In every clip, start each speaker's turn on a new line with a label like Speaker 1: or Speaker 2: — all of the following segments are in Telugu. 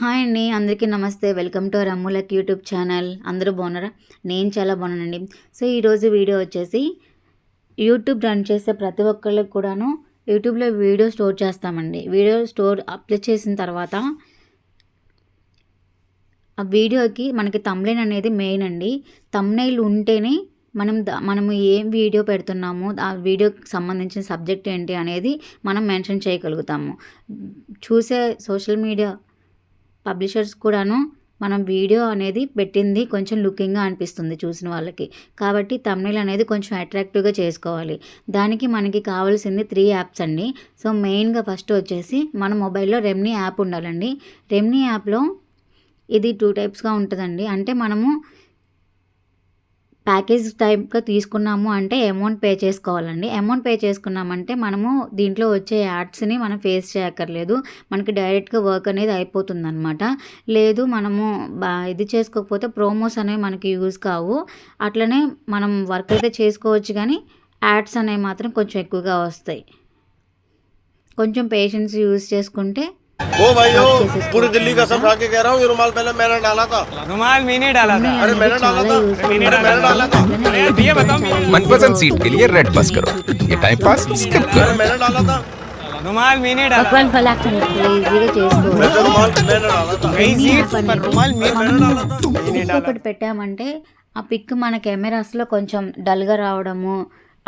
Speaker 1: హాయ్ అండి అందరికీ నమస్తే. వెల్కమ్ టు రమ్ములక్ యూట్యూబ్ ఛానల్. అందరూ బాగున్నారా? నేను చాలా బాగున్నానండి. సో ఈరోజు వీడియో వచ్చేసి యూట్యూబ్ రన్ చేసే ప్రతి ఒక్కళ్ళకి కూడాను యూట్యూబ్లో వీడియో స్టోర్ చేస్తామండి. వీడియో స్టోర్ అప్లోడ్ చేసిన తర్వాత ఆ వీడియోకి మనకి తమ్లైన్ అనేది మెయిన్ అండి. తమ్నైల్ ఉంటేనే మనం మనము ఏం వీడియో పెడుతున్నాము ఆ వీడియోకి సంబంధించిన సబ్జెక్ట్ ఏంటి అనేది మనం మెన్షన్ చేయగలుగుతాము. చూసే సోషల్ మీడియా పబ్లిషర్స్ కూడాను మనం వీడియో అనేది పెట్టింది కొంచెం లుకింగ్గా అనిపిస్తుంది చూసిన వాళ్ళకి. కాబట్టి తమిళ అనేది కొంచెం అట్రాక్టివ్గా చేసుకోవాలి. దానికి మనకి కావాల్సింది త్రీ యాప్స్ అండి. సో మెయిన్గా ఫస్ట్ వచ్చేసి మన మొబైల్లో రెమ్నీ యాప్ ఉండాలండి. రెమ్నీ యాప్లో ఇది టూ టైప్స్గా ఉంటుందండి. అంటే మనము ప్యాకేజ్ టైప్గా తీసుకున్నాము అంటే అమౌంట్ పే చేసుకోవాలండి. అమౌంట్ పే చేసుకున్నామంటే మనము దీంట్లో వచ్చే యాడ్స్ని మనం ఫేస్ చేయక్కర్లేదు. మనకి డైరెక్ట్గా వర్క్ అనేది అయిపోతుంది అనమాట లేదు మనము ఇది చేసుకోకపోతే ప్రోమోస్ అనేవి మనకి యూజ్ కావు. అట్లనే మనం వర్క్ అయితే చేసుకోవచ్చు కానీ యాడ్స్ అనేవి మాత్రం కొంచెం ఎక్కువగా వస్తాయి. కొంచెం పేషెన్స్ యూజ్ చేసుకుంటే
Speaker 2: ओ भाइयों पूरी दिल्ली का सब के कह रहा हूँ ये रुमाल पहले मैंने डाला था
Speaker 3: रुमाल मैंने डाला था
Speaker 2: अरे मैंने डाला था
Speaker 1: చాలా
Speaker 2: अरे मैंने डाला था
Speaker 3: अरे यार भैया बताओ मैंने
Speaker 4: मनपसंद सीट के लिए रेड बस करो ये टाइम पास स्किप
Speaker 2: अरे
Speaker 4: करो
Speaker 2: मैंने डाला था
Speaker 3: रुमाल मैंने डाला
Speaker 1: భగవాన్ కలాక్షణ ఈజీగా చేసుకోవచ్చు
Speaker 2: वैसे रुमाल मैंने डाला था
Speaker 3: कई सीट पर रुमाल
Speaker 2: मैंने डाला था
Speaker 1: పిక్ ఒకటి పెట్టామంటే ఆ పిక్ మన కెమెరాస్లో కొంచెం డల్గా రావడము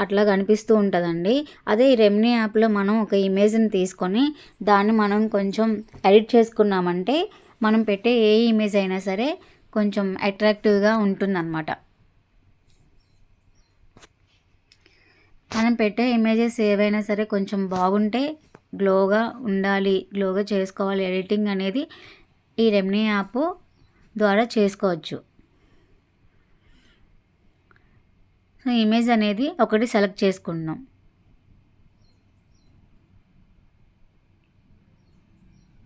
Speaker 1: అట్లా కనిపిస్తూ ఉంటుందండి. అదే ఈ రెమ్నీ యాప్లో మనం ఒక ఇమేజ్ని తీసుకొని దాన్ని మనం కొంచెం ఎడిట్ చేసుకున్నామంటే మనం పెట్టే ఏ ఇమేజ్ అయినా సరే కొంచెం అట్రాక్టివ్గా ఉంటుందన్నమాట. మనం పెట్టే ఇమేజెస్ ఏవైనా సరే కొంచెం బాగుంటే గ్లోగా ఉండాలి గ్లోగా చేసుకోవాలి. ఎడిటింగ్ అనేది ఈ రెమ్నీ యాప్ ద్వారా చేసుకోవచ్చు. సో ఇమేజ్ అనేది ఒకటి సెలెక్ట్ చేసుకుంటున్నాం.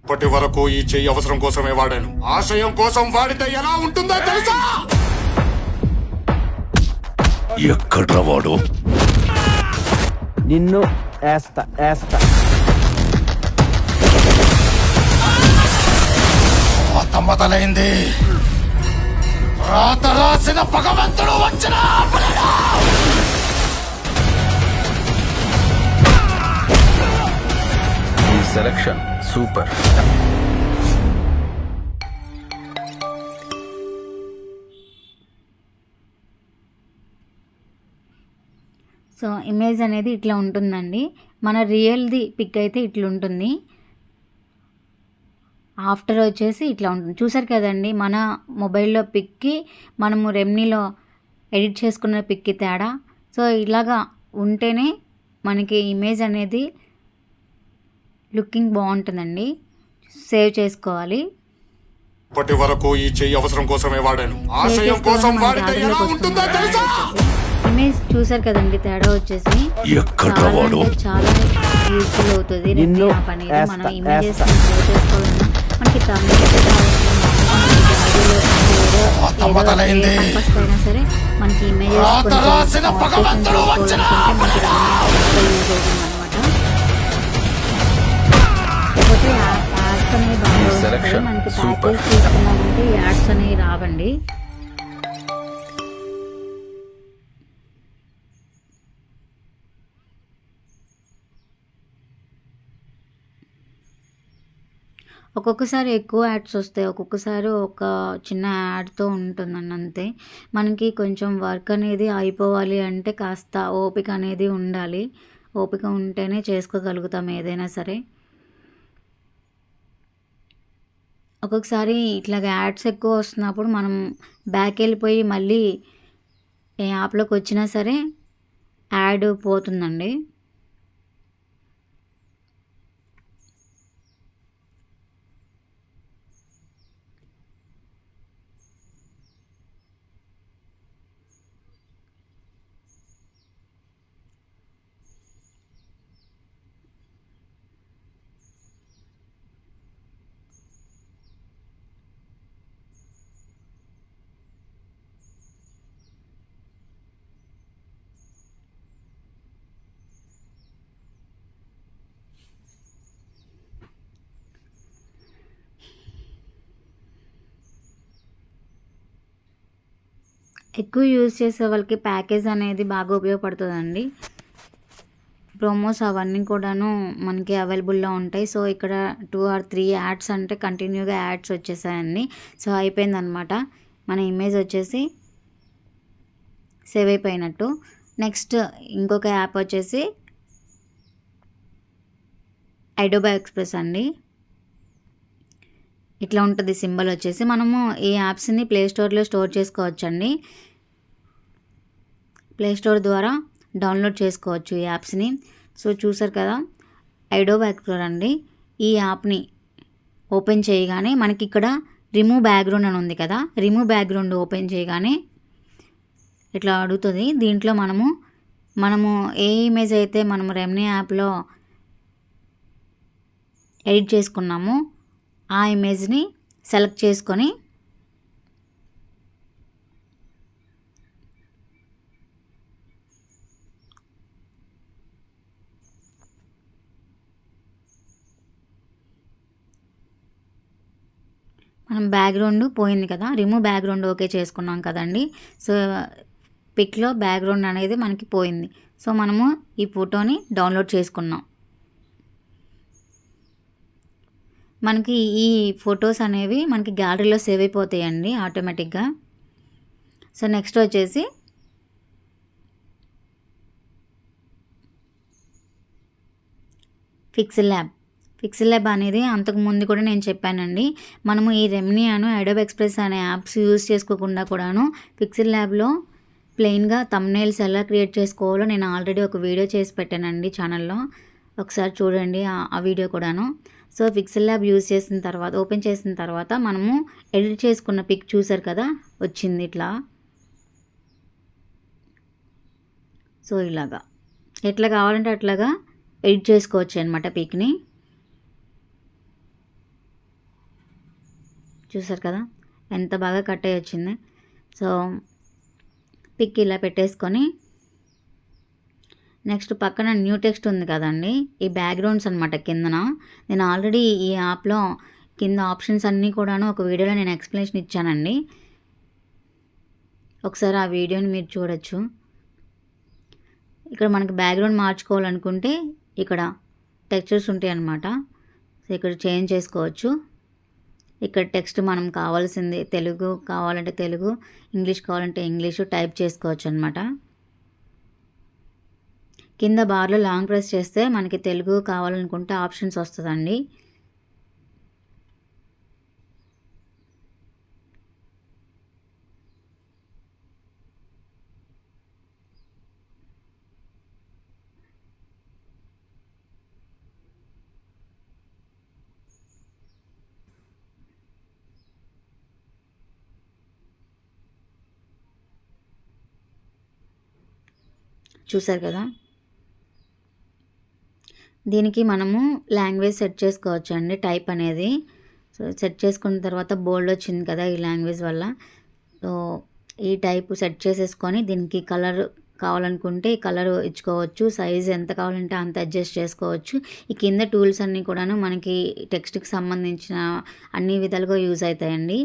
Speaker 2: ఇప్పటి వరకు ఈ చెయ్యి అవసరం కోసమే వాడాను. ఆశయం కోసం వాడితే ఎలా ఉంటుందో తెలుసా?
Speaker 4: ఎక్కడ వాడు?
Speaker 5: నిన్ను వేస్తా వేస్తా
Speaker 2: రాత మొదలైంది రాత రాసిన భగవంతుడు వచ్చిన!
Speaker 4: సెలక్షన్ సూపర్
Speaker 1: సో ఇమేజ్ అనేది ఇట్లా ఉంటుందండి. మన రియల్ది పిక్ అయితే ఇట్లుంటుంది. ఆఫ్టర్ వచ్చేసి ఇట్లా ఉంటుంది. చూసారు కదండి మన మొబైల్లో పిక్కి మనము రెమ్నీలో ఎడిట్ చేసుకున్న పిక్కి తేడా. సో ఇలాగా ఉంటేనే మనకి ఇమేజ్ అనేది లుకింగ్ బాగుంటుందండి. సేవ్ చేసుకోవాలి.
Speaker 2: ఇప్పటి వరకు ఈ చెయ్యి అవసరం కోసమే వాడాను. ఆశయం కోసం వాడితే ఎలా ఉంటుందో తెలుసా?
Speaker 1: ఇమేజ్ చూసారు కదండి తేడా వచ్చేసి.
Speaker 4: ఎక్కడ
Speaker 1: చాలా చాలా యూస్ఫుల్ అవుతుంది.
Speaker 5: నిన్ను
Speaker 1: అనేది మనం ఇమేజెస్. సేవ్ చేసుకోవాలన్నా మనకి తమిళ సరే మనకి ఇమేజెస్ కొంచెం వస్తాయి మనకి
Speaker 4: super.
Speaker 1: ప్యాకేజ్ తీసుకున్నామంటే యాడ్స్ అనేవి రావండి. ఒక్కొక్కసారి ఎక్కువ యాడ్స్ వస్తాయి. ఒక్కొక్కసారి ఒక చిన్న యాడ్తో ఉంటుందండి అంతే. మనకి కొంచెం వర్క్ అనేది అయిపోవాలి అంటే కాస్త ఓపిక అనేది ఉండాలి. ఓపిక ఉంటేనే చేసుకోగలుగుతాం ఏదైనా సరే. ఒక్కొక్కసారి ఇట్లాగ యాడ్స్ ఎక్కువ వస్తున్నప్పుడు మనం బ్యాక్ వెళ్ళిపోయి మళ్ళీ ఏ యాప్లోకి వచ్చినా సరే యాడ్ పోతుందండి. ఎక్కువ యూజ్ చేసే వాళ్ళకి ప్యాకేజ్ అనేది బాగా ఉపయోగపడుతుందండి. ప్రోమోస్ అవన్నీ కూడాను మనకి అవైలబుల్లో ఉంటాయి. సో ఇక్కడ టూ ఆర్ త్రీ యాడ్స్ అంటే కంటిన్యూగా యాడ్స్ వచ్చేసాయండి. సో అయిపోయిందనమాట మన ఇమేజ్ వచ్చేసి సేవ్ అయిపోయినట్టు. నెక్స్ట్ ఇంకొక యాప్ వచ్చేసి ఐడోబా ఎక్స్ప్రెస్ అండి. ఇట్లా ఉంటుంది సింబల్ వచ్చేసి. మనము ఈ యాప్స్ని ప్లే స్టోర్లో స్టోర్ చేసుకోవచ్చండి. ప్లే స్టోర్ ద్వారా డౌన్లోడ్ చేసుకోవచ్చు ఈ యాప్స్ని సో చూసారు కదా ఐడో ఎక్స్ప్లోర్ అండి. ఈ యాప్ని ఓపెన్ చేయగానే మనకి ఇక్కడ రిమూవ్ బ్యాక్గ్రౌండ్ అని ఉంది కదా. రిమూవ్ బ్యాక్గ్రౌండ్ ఓపెన్ చేయగానే ఇట్లా అడుగుతుంది. దీంట్లో మనము మనము ఏ ఇమేజ్ అయితే మనము రెమ్నీ యాప్లో ఎడిట్ చేసుకున్నామో ఆ ఇమేజ్ని సెలెక్ట్ చేసుకొని మనం బ్యాక్గ్రౌండ్ పోయింది కదా రిమూవ్ బ్యాక్గ్రౌండ్ ఓకే చేసుకున్నాం కదండి. సో పిక్లో బ్యాక్గ్రౌండ్ అనేది మనకి పోయింది. సో మనము ఈ ఫోటోని డౌన్లోడ్ చేసుకున్నాం. మనకి ఈ ఫొటోస్ అనేవి మనకి గ్యాలరీలో సేవ్ అయిపోతాయండి ఆటోమేటిక్గా. సో నెక్స్ట్ వచ్చేసి ఫిక్స్డ్ ల్యాబ్ ఫిక్స్డ్ ల్యాబ్ అనేది అంతకు ముందు కూడా నేను చెప్పానండి. మనము ఈ రెమ్నియాను అను అడోబ్ ఎక్స్ప్రెస్ అనే యాప్స్ యూజ్ చేసుకోకుండా కూడాను ఫిక్స్డ్ ల్యాబ్లో ప్లెయిన్గా తమ్నైల్స్ ఎలా క్రియేట్ చేసుకోవాలో నేను ఆల్రెడీ ఒక వీడియో చేసి పెట్టానండి ఛానల్లో ఒకసారి చూడండి ఆ వీడియో కూడాను. సో పిక్సెల్ ల్యాబ్ యూజ్ చేసిన తర్వాత ఓపెన్ చేసిన తర్వాత మనము ఎడిట్ చేసుకున్న పిక్ చూసారు కదా వచ్చింది ఇట్లా. సో ఇలాగా. ఎట్లా కావాలంటే అట్లాగా ఎడిట్ చేసుకోవచ్చు అనమాట పిక్ని. చూసారు కదా ఎంత బాగా కట్ అయ్యి వచ్చింది. సో పిక్ ఇలా పెట్టేసుకొని నెక్స్ట్ పక్కన న్యూ టెక్స్ట్ ఉంది కదండి. ఈ బ్యాక్గ్రౌండ్స్ అనమాట కిందన. నేను ఆల్రెడీ ఈ యాప్లో కింద ఆప్షన్స్ అన్నీ కూడాను ఒక వీడియోలో నేను ఎక్స్ప్లెనేషన్ ఇచ్చానండి. ఒకసారి ఆ వీడియోని మీరు చూడొచ్చు. ఇక్కడ మనకి బ్యాక్గ్రౌండ్ మార్చుకోవాలనుకుంటే ఇక్కడ టెక్స్చర్స్ ఉంటాయి అన్నమాట. సో ఇక్కడ చేంజ్ చేసుకోవచ్చు. ఇక్కడ టెక్స్ట్ మనం కావాల్సింది తెలుగు కావాలంటే తెలుగు ఇంగ్లీష్ కావాలంటే ఇంగ్లీషు టైప్ చేసుకోవచ్చు అనమాట కింద బార్లో లాంగ్ ప్రెస్ చేస్తే మనకి తెలుగు కావాలనుకుంటే ఆప్షన్స్ వస్తుందండి. చూసారు కదా? దీనికి మనము లాంగ్వేజ్ సెట్ చేసుకోవచ్చు అండి టైప్ అనేది. సో సెట్ చేసుకున్న తర్వాత బోల్డ్ వచ్చింది కదా ఈ లాంగ్వేజ్ వల్ల. సో ఈ టైప్ సెట్ చేసేసుకొని దీనికి కలర్ కావాలనుకుంటే ఈ కలర్ ఇచ్చుకోవచ్చు సైజ్ ఎంత కావాలంటే అంత అడ్జస్ట్ చేసుకోవచ్చు. ఈ కింద టూల్స్ అన్నీ కూడాను మనకి టెక్స్ట్కి సంబంధించిన అన్ని విధాలుగా యూజ్ అవుతాయండి.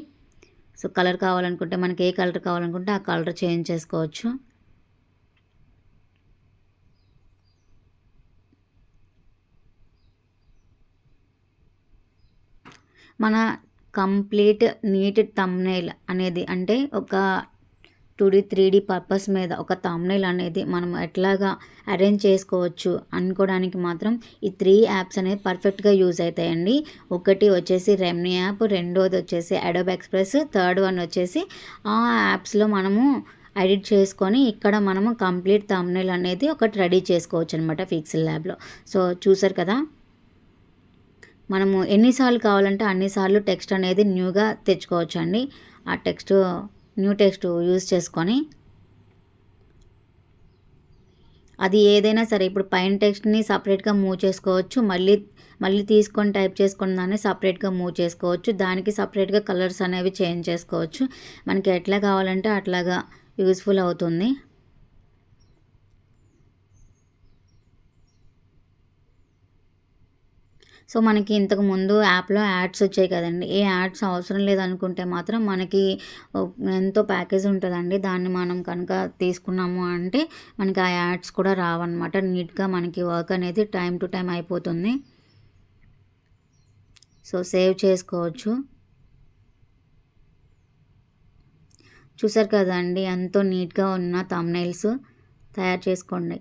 Speaker 1: సో కలర్ కావాలనుకుంటే మనకి ఏ కలర్ కావాలనుకుంటే ఆ కలర్ చేంజ్ చేసుకోవచ్చు. మన కంప్లీట్ నీట్ తమ్నైల్ అనేది అంటే ఒక two D three D purpose మీద ఒక తమ్నైల్ అనేది మనం ఎట్లాగా అరేంజ్ చేసుకోవచ్చు అనుకోవడానికి మాత్రం ఈ త్రీ యాప్స్ అనేవి పర్ఫెక్ట్గా యూజ్ అవుతాయండి. ఒకటి వచ్చేసి రెమ్ని యాప్ రెండోది వచ్చేసి అడోబ్ ఎక్స్ప్రెస్ థర్డ్ వన్ వచ్చేసి ఆ యాప్స్లో మనము ఎడిట్ చేసుకొని ఇక్కడ మనము కంప్లీట్ తమ్నైల్ అనేది ఒకటి రెడీ చేసుకోవచ్చు అనమాట ఫిక్సెల్ ల్యాబ్లో సో చూసారు కదా? మనము ఎన్నిసార్లు కావాలంటే అన్నిసార్లు టెక్స్ట్ అనేది న్యూగా తెచ్చుకోవచ్చు అండి ఆ టెక్స్ట్ న్యూ టెక్స్ట్ యూజ్ చేసుకొని అది ఏదైనా సరే ఇప్పుడు పైన టెక్స్ట్ని సపరేట్గా మూవ్ చేసుకోవచ్చు. మళ్ళీ మళ్ళీ తీసుకొని టైప్ చేసుకున్న దాన్ని సపరేట్గా మూవ్ చేసుకోవచ్చు. దానికి సపరేట్గా కలర్స్ అనేవి చేంజ్ చేసుకోవచ్చు. మనకి ఎట్లా కావాలంటే అట్లాగా యూస్ఫుల్ అవుతుంది. సో మనకి ఇంతకు ముందు యాప్లో యాడ్స్ వచ్చాయి కదండి. ఏ యాడ్స్ అవసరం లేదనుకుంటే మాత్రం మనకి ఎంతో ప్యాకేజ్ ఉంటుందండి. దాన్ని మనం కనుక తీసుకున్నాము అంటే మనకి ఆ యాడ్స్ కూడా రావన్నమాట. నీట్గా మనకి వర్క్ అనేది టైం టు టైం అయిపోతుంది. సో సేవ్ చేసుకోవచ్చు. చూసారు కదండి ఎంతో నీట్గా ఉన్న తమ్నైల్స్ తయారు చేసుకోండి.